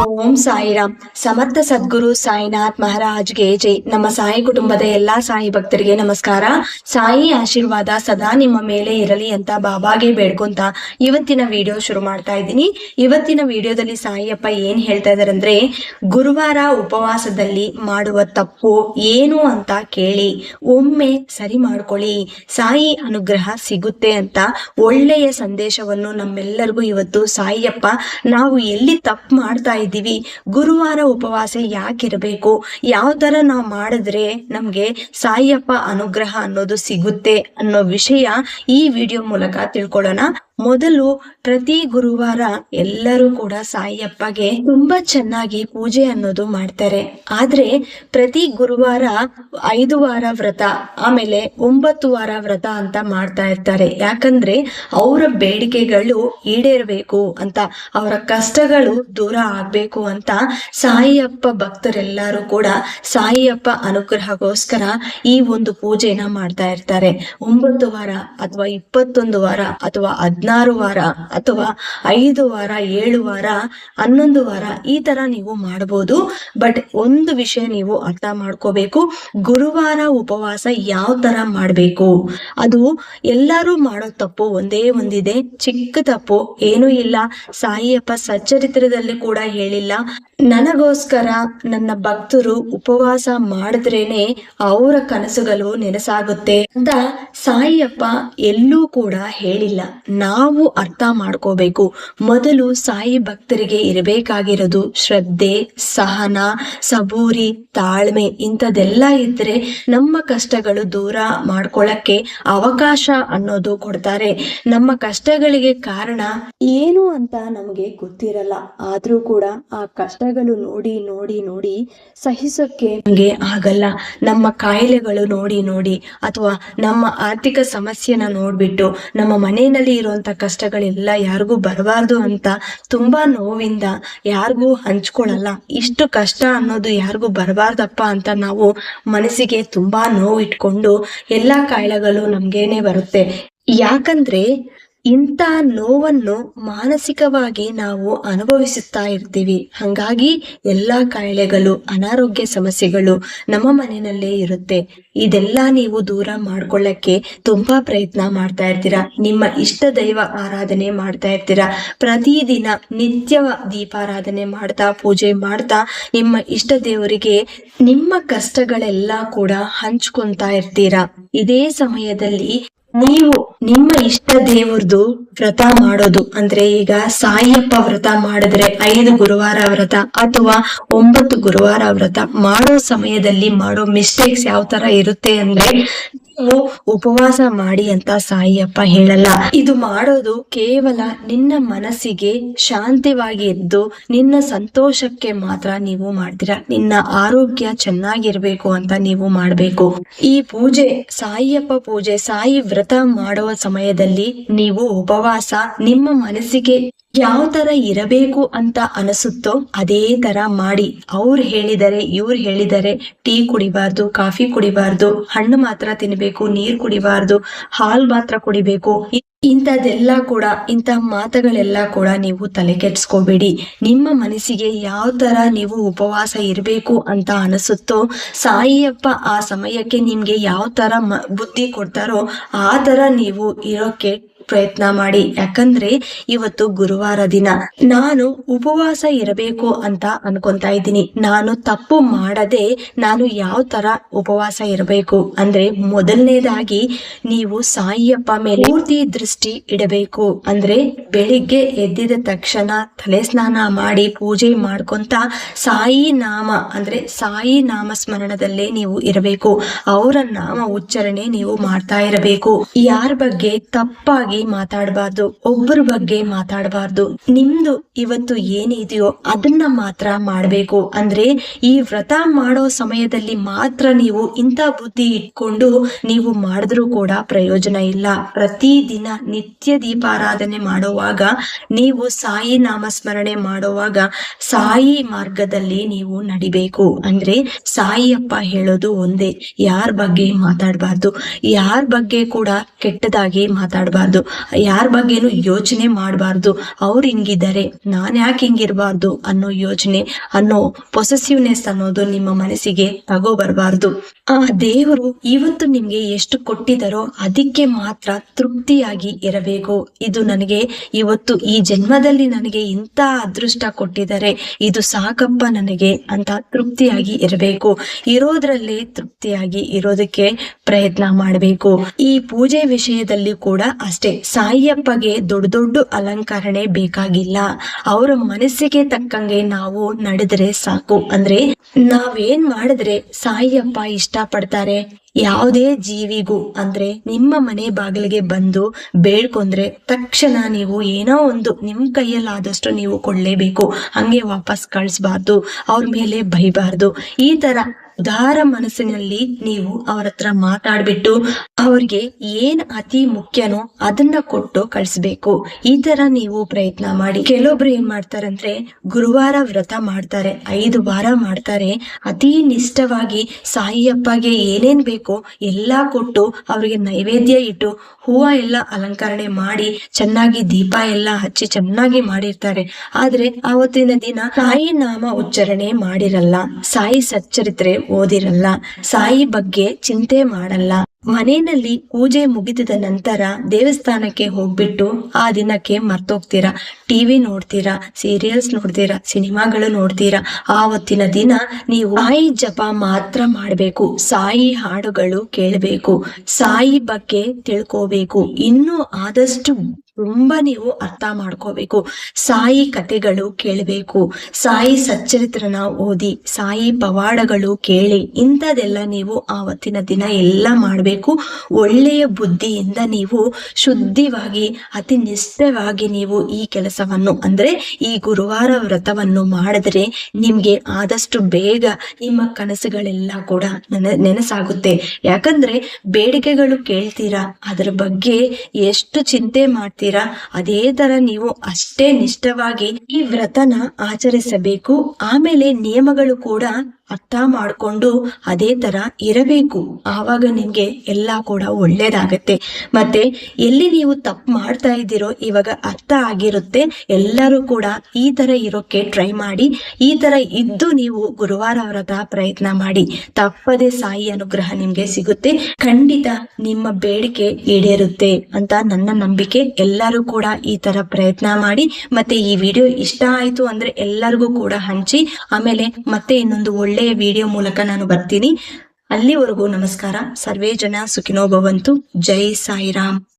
ಓಂ ಸಾಯಿರಾಮ್ ಸಮರ್ಥ ಸದ್ಗುರು ಸಾಯಿನಾಥ್ ಮಹಾರಾಜ್ಗೆ ಜೈ. ನಮ್ಮ ಸಾಯಿ ಕುಟುಂಬದ ಎಲ್ಲಾ ಸಾಯಿ ಭಕ್ತರಿಗೆ ನಮಸ್ಕಾರ. ಸಾಯಿ ಆಶೀರ್ವಾದ ಸದಾ ನಿಮ್ಮ ಮೇಲೆ ಇರಲಿ ಅಂತ ಬಾಬಾಗೆ ಬೇಡ್ಕೊಂತ ಇವತ್ತಿನ ವಿಡಿಯೋ ಶುರು ಮಾಡ್ತಾ ಇದ್ದೀನಿ. ಇವತ್ತಿನ ವಿಡಿಯೋದಲ್ಲಿ ಸಾಯಿಯಪ್ಪ ಏನ್ ಹೇಳ್ತಾ ಇದಾರೆ ಗುರುವಾರ ಉಪವಾಸದಲ್ಲಿ ಮಾಡುವ ತಪ್ಪು ಏನು ಅಂತ ಕೇಳಿ, ಒಮ್ಮೆ ಸರಿ ಮಾಡ್ಕೊಳ್ಳಿ. ಸಾಯಿ ಅನುಗ್ರಹ ಸಿಗುತ್ತೆ ಅಂತ ಒಳ್ಳೆಯ ಸಂದೇಶವನ್ನು ನಮ್ಮೆಲ್ಲರಿಗೂ ಇವತ್ತು ಸಾಯಿಯಪ್ಪ, ನಾವು ಎಲ್ಲಿ ತಪ್ಪು ಮಾಡ್ತಾ ಇದ್ದೀವಿ. ಗುರುವಾರ ಉಪವಾಸ ಯಾಕಿರಬೇಕು? ಯಾವ ತರ ನಾವು ಮಾಡಿದ್ರೆ ನಮ್ಗೆ ಸಾಯಿಯಪ್ಪ ಅನುಗ್ರಹ ಅನ್ನೋದು ಸಿಗುತ್ತೆ ಅನ್ನೋ ವಿಷಯ ಈ ವಿಡಿಯೋ ಮೂಲಕ ತಿಳ್ಕೊಳ್ಳೋಣ. ಮೊದಲು ಪ್ರತಿ ಗುರುವಾರ ಎಲ್ಲರೂ ಕೂಡ ಸಾಯಿಯಪ್ಪಗೆ ತುಂಬಾ ಚೆನ್ನಾಗಿ ಪೂಜೆ ಅನ್ನೋದು ಮಾಡ್ತಾರೆ. ಆದ್ರೆ ಪ್ರತಿ ಗುರುವಾರ ಐದು ವಾರ ವ್ರತ, ಆಮೇಲೆ ಒಂಬತ್ತು ವಾರ ವ್ರತ ಅಂತ ಮಾಡ್ತಾ ಇರ್ತಾರೆ. ಯಾಕಂದ್ರೆ ಅವರ ಬೇಡಿಕೆಗಳು ಈಡೇರಬೇಕು ಅಂತ, ಅವರ ಕಷ್ಟಗಳು ದೂರ ಆಗ್ಬೇಕು ಅಂತ ಸಾಯಿಯಪ್ಪ ಭಕ್ತರೆಲ್ಲರೂ ಕೂಡ ಸಾಯಿಯಪ್ಪ ಅನುಗ್ರಹಗೋಸ್ಕರ ಈ ಒಂದು ಪೂಜೆನ ಮಾಡ್ತಾ ಇರ್ತಾರೆ. ಒಂಬತ್ತು ವಾರ ಅಥವಾ ಇಪ್ಪತ್ತೊಂದು ವಾರ ಅಥವಾ ಹದಿನಾರು ವಾರ ಅಥವಾ ಐದು ವಾರ, ಏಳು ವಾರ, ಹನ್ನೊಂದು ವಾರ ಈ ತರ ನೀವು ಮಾಡಬಹುದು ಬಟ್ ಒಂದು ವಿಷಯ ನೀವು ಅರ್ಥ ಮಾಡ್ಕೋಬೇಕು. ಗುರುವಾರ ಉಪವಾಸ ಯಾವ ತರ ಮಾಡಬೇಕು? ಅದು ಎಲ್ಲರೂ ಮಾಡೋ ತಪ್ಪು ಒಂದೇ ಒಂದಿದೆ. ಚಿಕ್ಕ ತಪ್ಪು ಏನೂ ಇಲ್ಲ. ಸಾಯಿಯಪ್ಪ ಸಚ್ಚರಿತ್ರದಲ್ಲಿ ಕೂಡ ಹೇಳಿಲ್ಲ. ನನಗೋಸ್ಕರ ನನ್ನ ಭಕ್ತರು ಉಪವಾಸ ಮಾಡಿದ್ರೇನೆ ಅವರ ಕನಸುಗಳು ನೆನಸಾಗುತ್ತೆ ಅಂತ ಸಾಯಿಯಪ್ಪ ಎಲ್ಲೂ ಕೂಡ ಹೇಳಿಲ್ಲ. ನಾವು ಅರ್ಥ ಮಾಡ್ಕೋಬೇಕು. ಮೊದಲು ಸಾಯಿ ಭಕ್ತರಿಗೆ ಇರಬೇಕಾಗಿರೋದು ಶ್ರದ್ಧೆ, ಸಹನ, ಸಬೂರಿ, ತಾಳ್ಮೆ ಇಂಥದೆಲ್ಲ ಇದ್ರೆ ನಮ್ಮ ಕಷ್ಟಗಳು ದೂರ ಮಾಡ್ಕೊಳ್ಳಕ್ಕೆ ಅವಕಾಶ ಅನ್ನೋದು ಕೊಡ್ತಾರೆ. ನಮ್ಮ ಕಷ್ಟಗಳಿಗೆ ಕಾರಣ ಏನು ಅಂತ ನಮಗೆ ಗೊತ್ತಿರಲ್ಲ. ಆದ್ರೂ ಕೂಡ ಆ ಕಷ್ಟಗಳು ನೋಡಿ ನೋಡಿ ನೋಡಿ ಸಹಿಸೋಕೆ ನಮ್ಗೆ ಆಗಲ್ಲ. ನಮ್ಮ ಕಾಯಿಲೆಗಳು ನೋಡಿ ನೋಡಿ ಅಥವಾ ನಮ್ಮ ಆರ್ಥಿಕ ಸಮಸ್ಯೆನ ನೋಡ್ಬಿಟ್ಟು ನಮ್ಮ ಮನೆಯಲ್ಲಿ ಇರುವಂತ ಕಷ್ಟಗಳೆಲ್ಲ ಯಾರಿಗೂ ಬರಬಾರ್ದು ಅಂತ ತುಂಬಾ ನೋವಿಂದ ಯಾರಿಗೂ ಹಂಚ್ಕೊಳಲ್ಲ. ಇಷ್ಟು ಕಷ್ಟ ಅನ್ನೋದು ಯಾರಿಗೂ ಬರಬಾರ್ದಪ್ಪ ಅಂತ ನಾವು ಮನಸ್ಸಿಗೆ ತುಂಬಾ ನೋವು ಇಟ್ಕೊಂಡು ಎಲ್ಲಾ ಕಾಯಿಲೆಗಳು ನಮ್ಗೇನೆ ಬರುತ್ತೆ. ಯಾಕಂದ್ರೆ ಇಂಥ ನೋವನ್ನು ಮಾನಸಿಕವಾಗಿ ನಾವು ಅನುಭವಿಸುತ್ತಾ ಇರ್ತೀವಿ. ಹಂಗಾಗಿ ಎಲ್ಲಾ ಕಾಯಿಲೆಗಳು, ಅನಾರೋಗ್ಯ ಸಮಸ್ಯೆಗಳು ನಮ್ಮ ಮನೆಯಲ್ಲೇ ಇರುತ್ತೆ. ಇದೆಲ್ಲ ನೀವು ದೂರ ಮಾಡ್ಕೊಳ್ಳಕ್ಕೆ ತುಂಬಾ ಪ್ರಯತ್ನ ಮಾಡ್ತಾ ಇರ್ತೀರಾ? ನಿಮ್ಮ ಇಷ್ಟ ದೈವ ಆರಾಧನೆ ಮಾಡ್ತಾ ಇರ್ತೀರಾ? ಪ್ರತಿದಿನ ನಿತ್ಯ ದೀಪಾರಾಧನೆ ಮಾಡ್ತಾ, ಪೂಜೆ ಮಾಡ್ತಾ ನಿಮ್ಮ ಇಷ್ಟ ದೇವರಿಗೆ ನಿಮ್ಮ ಕಷ್ಟಗಳೆಲ್ಲ ಕೂಡ ಹಂಚ್ಕೊಂತಾ ಇರ್ತೀರಾ? ಇದೇ ಸಮಯದಲ್ಲಿ ನೀವು ನಿಮ್ಮ ಇಷ್ಟ ದೇವ್ರದು ವ್ರತ ಮಾಡೋದು. ಅಂದ್ರೆ ಈಗ ಸಾಯಿಯಪ್ಪ ವ್ರತ ಮಾಡಿದ್ರೆ ಐದು ಗುರುವಾರ ವ್ರತ ಅಥವಾ ಒಂಬತ್ತು ಗುರುವಾರ ವ್ರತ ಮಾಡೋ ಸಮಯದಲ್ಲಿ ಮಾಡೋ ಮಿಸ್ಟೇಕ್ಸ್ ಯಾವ ತರ ಇರುತ್ತೆ ಅಂದ್ರೆ ನೀವು ಉಪವಾಸ ಮಾಡಿ ಅಂತ ಸಾಯಿಯಪ್ಪ ಹೇಳಲ್ಲ. ಇದು ಮಾಡೋದು ಕೇವಲ ನಿನ್ನ ಮನಸ್ಸಿಗೆ ಶಾಂತಿವಾಗಿ ಇದ್ದು ನಿನ್ನ ಸಂತೋಷಕ್ಕೆ ಮಾತ್ರ ನೀವು ಮಾಡ್ತೀರಾ? ನಿನ್ನ ಆರೋಗ್ಯ ಚೆನ್ನಾಗಿರ್ಬೇಕು ಅಂತ ನೀವು ಮಾಡ್ಬೇಕು. ಈ ಪೂಜೆ, ಸಾಯಿಯಪ್ಪ ಪೂಜೆ, ಸಾಯಿ ವ್ರತ ಮಾಡುವ ಸಮಯದಲ್ಲಿ ನೀವು ಉಪವಾಸ ನಿಮ್ಮ ಮನಸ್ಸಿಗೆ ಯಾವ ತರ ಇರಬೇಕು ಅಂತ ಅನಿಸುತ್ತೋ ಅದೇ ತರ ಮಾಡಿ. ಅವ್ರು ಹೇಳಿದರೆ, ಇವ್ರು ಹೇಳಿದರೆ ಟೀ ಕುಡಿಬಾರ್ದು, ಕಾಫಿ ಕುಡಿಬಾರ್ದು, ಹಣ್ಣು ಮಾತ್ರ ತಿನ್ಬೇಕು, ನೀರ್ ಕುಡಿಬಾರ್ದು, ಹಾಲ್ ಮಾತ್ರ ಕುಡಿಬೇಕು. ಇಂಥದ್ದೆಲ್ಲ ಕೂಡ, ಇಂಥ ಮಾತುಗಳೆಲ್ಲ ಕೂಡ ನೀವು ತಲೆ ಕೆಡ್ಸ್ಕೋಬೇಡಿ. ನಿಮ್ಮ ಮನಸ್ಸಿಗೆ ಯಾವ ತರ ನೀವು ಉಪವಾಸ ಇರಬೇಕು ಅಂತ ಅನಿಸುತ್ತೋ, ಸಾಯಿಯಪ್ಪ ಆ ಸಮಯಕ್ಕೆ ನಿಮ್ಗೆ ಯಾವ ತರ ಬುದ್ಧಿ ಕೊಡ್ತಾರೋ ಆ ತರ ನೀವು ಇರೋಕೆ ಪ್ರಯತ್ನ ಮಾಡಿ. ಯಾಕಂದ್ರೆ ಇವತ್ತು ಗುರುವಾರ ದಿನ. ನಾನು ಉಪವಾಸ ಇರಬೇಕು ಅಂತ ಅನ್ಕೊಂತಾ ಇದ್ದೀನಿ. ನಾನು ತಪ್ಪು ಮಾಡದೆ ನಾನು ಯಾವ ತರ ಉಪವಾಸ ಇರಬೇಕು? ಅಂದ್ರೆ ಮೊದಲನೇದಾಗಿ ನೀವು ಸಾಯಿಯಪ್ಪ ಮೇಲೆ ಪೂರ್ತಿ ದೃಷ್ಟಿ ಇಡಬೇಕು. ಅಂದ್ರೆ ಬೆಳಿಗ್ಗೆ ಎದ್ದಿದ ತಕ್ಷಣ ತಲೆ ಸ್ನಾನ ಮಾಡಿ ಪೂಜೆ ಮಾಡ್ಕೊಂತ ಸಾಯಿ ನಾಮ, ಅಂದ್ರೆ ಸಾಯಿ ನಾಮ ಸ್ಮರಣದಲ್ಲೇ ನೀವು ಇರಬೇಕು. ಅವರ ನಾಮ ಉಚ್ಚಾರಣೆ ನೀವು ಮಾಡ್ತಾ ಇರಬೇಕು. ಯಾರ ಬಗ್ಗೆ ತಪ್ಪಾಗಿ ಮಾತಾಡಬಾರ್ದು, ಒಬ್ಬರ ಬಗ್ಗೆ ಮಾತಾಡಬಾರ್ದು. ನಿಮ್ದು ಇವತ್ತು ಏನಿದೆಯೋ ಅದನ್ನ ಮಾತ್ರ ಮಾಡಬೇಕು. ಅಂದ್ರೆ ಈ ವ್ರತ ಮಾಡೋ ಸಮಯದಲ್ಲಿ ಮಾತ್ರ ನೀವು ಇಂಥ ಬುದ್ಧಿ ಇಟ್ಕೊಂಡು ನೀವು ಮಾಡಿದ್ರು ಕೂಡ ಪ್ರಯೋಜನ ಇಲ್ಲ. ಪ್ರತಿ ದಿನ ನಿತ್ಯ ದೀಪಾರಾಧನೆ ಮಾಡುವಾಗ, ನೀವು ಸಾಯಿ ನಾಮಸ್ಮರಣೆ ಮಾಡುವಾಗ ಸಾಯಿ ಮಾರ್ಗದಲ್ಲಿ ನೀವು ನಡಿಬೇಕು. ಅಂದ್ರೆ ಸಾಯಿಯಪ್ಪ ಹೇಳೋದು ಒಂದೇ, ಯಾರ ಬಗ್ಗೆ ಮಾತಾಡಬಾರ್ದು, ಯಾರ ಬಗ್ಗೆ ಕೂಡ ಕೆಟ್ಟದಾಗಿ ಮಾತಾಡಬಾರ್ದು. ಯಾರ ಬಗ್ಗೆನೂ ಯೋಚನೆ ಮಾಡಬಾರ್ದು. ಅವ್ರು ಹಿಂಗಿದ್ದಾರೆ ನಾನು ಯಾಕೆ ಹಿಂಗಿರಬಾರ್ದು ಅನ್ನೋ ಯೋಚನೆ, ಅನ್ನೋ ಪೊಸೆಸಿವ್ನೆಸ್ ಅನ್ನೋದು ನಿಮ್ಮ ಮನಸ್ಸಿಗೆ ತಗೋ ಬರಬಾರ್ದು. ಆ ದೇವರು ಇವತ್ತು ನಿಮ್ಗೆ ಎಷ್ಟು ಕೊಟ್ಟಿದಾರೋ ಅದಕ್ಕೆ ಮಾತ್ರ ತೃಪ್ತಿಯಾಗಿ ಇರಬೇಕು. ಇದು ನನಗೆ ಇವತ್ತು ಈ ಜನ್ಮದಲ್ಲಿ ನನಗೆ ಇಂಥ ಅದೃಷ್ಟ ಕೊಟ್ಟಿದ್ದಾರೆ. ಇದು ಸಾಕಪ್ಪ ನನಗೆ ಅಂತ ತೃಪ್ತಿಯಾಗಿ ಇರಬೇಕು. ಇರೋದ್ರಲ್ಲೇ ತೃಪ್ತಿಯಾಗಿ ಇರೋದಕ್ಕೆ ಪ್ರಯತ್ನ ಮಾಡಬೇಕು. ಈ ಪೂಜೆ ವಿಷಯದಲ್ಲಿ ಕೂಡ ಅಷ್ಟೇ. ಸಾಯಿಯಪ್ಪಗೆ ದೊಡ್ಡ ದೊಡ್ಡ ಅಲಂಕರಣೆ ಬೇಕಾಗಿಲ್ಲ. ಅವರ ಮನಸ್ಸಿಗೆ ತಕ್ಕಂಗೆ ನಾವು ನಡೆದ್ರೆ ಸಾಕು. ಅಂದ್ರೆ ನಾವೇನ್ ಮಾಡಿದ್ರೆ ಸಾಯಿಯಪ್ಪ ಇಷ್ಟ ಪಡ್ತಾರೆ ಯಾವುದೇ ಜೀವಿಗೂ, ಅಂದ್ರೆ ನಿಮ್ಮ ಮನೆ ಬಾಗಿಲಿಗೆ ಬಂದು ಬೇಡ್ಕೊಂಡ್ರೆ ತಕ್ಷಣ ನೀವು ಏನೋ ಒಂದು ನಿಮ್ ಕೈಯಲ್ಲಾದಷ್ಟು ನೀವು ಕೊಡ್ಲೇಬೇಕು. ಹಂಗೆ ವಾಪಸ್ ಕಳಿಸ್ಬಾರ್ದು. ಅವ್ರ ಮೇಲೆ ಬೈಬಾರ್ದು. ಈ ತರ ಉದಾರ ಮನಸ್ಸಿನಲ್ಲಿ ನೀವು ಅವ್ರ ಹತ್ರ ಮಾತಾಡ್ಬಿಟ್ಟು ಅವ್ರಿಗೆ ಏನ್ ಅತಿ ಮುಖ್ಯನೋ ಅದನ್ನ ಕೊಟ್ಟು ಕಳಿಸ್ಬೇಕು. ಈ ತರ ನೀವು ಪ್ರಯತ್ನ ಮಾಡಿ. ಕೆಲವೊಬ್ರು ಏನ್ ಮಾಡ್ತಾರಂದ್ರೆ ಗುರುವಾರ ವ್ರತ ಮಾಡ್ತಾರೆ, ಐದು ವಾರ ಮಾಡ್ತಾರೆ. ಅತಿ ನಿಷ್ಠವಾಗಿ ಸಾಯಿಯಪ್ಪಗೆ ಏನೇನ್ ಬೇಕೋ ಎಲ್ಲಾ ಕೊಟ್ಟು ಅವ್ರಿಗೆ ನೈವೇದ್ಯ ಇಟ್ಟು ಹೂವ ಎಲ್ಲ ಅಲಂಕರಣೆ ಮಾಡಿ, ಚೆನ್ನಾಗಿ ದೀಪ ಎಲ್ಲ ಹಚ್ಚಿ ಚೆನ್ನಾಗಿ ಮಾಡಿರ್ತಾರೆ. ಆದ್ರೆ ಆವತ್ತಿನ ದಿನ ಸಾಯಿ ನಾಮ ಉಚ್ಚಾರಣೆ ಮಾಡಿರಲ್ಲ. ಸಾಯಿ ಸಚ್ಚರಿತ್ರೆ ಓದಿರಲ್ಲ, ಸಾಯಿ ಬಗ್ಗೆ ಚಿಂತೆ ಮಾಡಲ್ಲ. ಮನೆಯಲ್ಲಿ ಪೂಜೆ ಮುಗಿದಿದ ನಂತರ ದೇವಸ್ಥಾನಕ್ಕೆ ಹೋಗ್ಬಿಟ್ಟು ಆ ದಿನಕ್ಕೆ ಮರ್ತೋಗ್ತೀರಾ? ಟಿವಿ ನೋಡ್ತೀರಾ? ಸೀರಿಯಲ್ಸ್ ನೋಡ್ತೀರಾ? ಸಿನಿಮಾಗಳು ನೋಡ್ತೀರಾ? ಆವತ್ತಿನ ದಿನ ನೀವು ಸಾಯಿ ಜಪ ಮಾತ್ರ ಮಾಡಬೇಕು. ಸಾಯಿ ಹಾಡುಗಳು ಕೇಳಬೇಕು. ಸಾಯಿ ಬಗ್ಗೆ ತಿಳ್ಕೋಬೇಕು. ಇನ್ನೂ ಆದಷ್ಟು ತುಂಬಾ ನೀವು ಅರ್ಥ ಮಾಡ್ಕೋಬೇಕು. ಸಾಯಿ ಕಥೆಗಳು ಕೇಳಬೇಕು. ಸಾಯಿ ಸಚ್ಚರಿತ್ರನ ಓದಿ, ಸಾಯಿ ಪವಾಡಗಳು ಕೇಳಿ, ಇಂಥದೆಲ್ಲ ನೀವು ಆವತ್ತಿನ ದಿನ ಎಲ್ಲ ಮಾಡಬೇಕು. ಒಳ್ಳೆಯ ಬುದ್ಧಿಯಿಂದ ನೀವು ಶುದ್ಧಿವಾಗಿ, ಅತಿ ನಿಷ್ಠವಾಗಿ ನೀವು ಈ ಕೆಲಸವನ್ನು, ಅಂದ್ರೆ ಈ ಗುರುವಾರ ವ್ರತವನ್ನು ಮಾಡಿದ್ರೆ ನಿಮಗೆ ಆದಷ್ಟು ಬೇಗ ನಿಮ್ಮ ಕನಸುಗಳೆಲ್ಲ ಕೂಡ ನೆನ, ನೆನಸಾಗುತ್ತೆ. ಯಾಕಂದ್ರೆ ಬೇಡಿಕೆಗಳು ಕೇಳ್ತೀರಾ? ಅದರ ಬಗ್ಗೆ ಎಷ್ಟು ಚಿಂತೆ ಮಾಡ್ತೀರಾ? ಅದೇ ತರ ನೀವು ಅಷ್ಟೇ ನಿಷ್ಠವಾಗಿ ಈ ವ್ರತನ ಆಚರಿಸಬೇಕು. ಆಮೇಲೆ ನಿಯಮಗಳು ಕೂಡ ಅರ್ಥ ಮಾಡ್ಕೊಂಡು ಅದೇ ತರ ಇರಬೇಕು. ಆವಾಗ ನಿಮ್ಗೆ ಎಲ್ಲ ಕೂಡ ಒಳ್ಳೇದಾಗತ್ತೆ. ಮತ್ತೆ ಎಲ್ಲಿ ನೀವು ತಪ್ಪು ಮಾಡ್ತಾ ಇದ್ದೀರೋ ಇವಾಗ ಅರ್ಥ ಆಗಿರುತ್ತೆ. ಎಲ್ಲರೂ ಕೂಡ ಈ ತರ ಇರೋಕೆ ಟ್ರೈ ಮಾಡಿ, ಈ ತರ ಇದ್ದು ನೀವು ಗುರುವಾರ ವ್ರತ ಪ್ರಯತ್ನ ಮಾಡಿ, ತಪ್ಪದೆ ಸಾಯಿ ಅನುಗ್ರಹ ನಿಮ್ಗೆ ಸಿಗುತ್ತೆ. ಖಂಡಿತ ನಿಮ್ಮ ಬೇಡಿಕೆ ಈಡೇರುತ್ತೆ ಅಂತ ನನ್ನ ನಂಬಿಕೆ. ಎಲ್ಲರೂ ಕೂಡ ಈ ತರ ಪ್ರಯತ್ನ ಮಾಡಿ, ಮತ್ತೆ ಈ ವಿಡಿಯೋ ಇಷ್ಟ ಆಯ್ತು ಅಂದ್ರೆ ಎಲ್ಲರಿಗೂ ಕೂಡ ಹಂಚಿ, ಆಮೇಲೆ ಮತ್ತೆ ಇನ್ನೊಂದು ಒಳ್ಳೆಯ ವಿಡಿಯೋ ಮೂಲಕ ನಾನು ಬರ್ತೀನಿ. ಅಲ್ಲಿವರೆಗೂ ನಮಸ್ಕಾರ. ಸರ್ವೇ ಜನ ಸುಖಿನೋ ಭವಂತು. ಜೈ ಸಾಯಿರಾಮ್.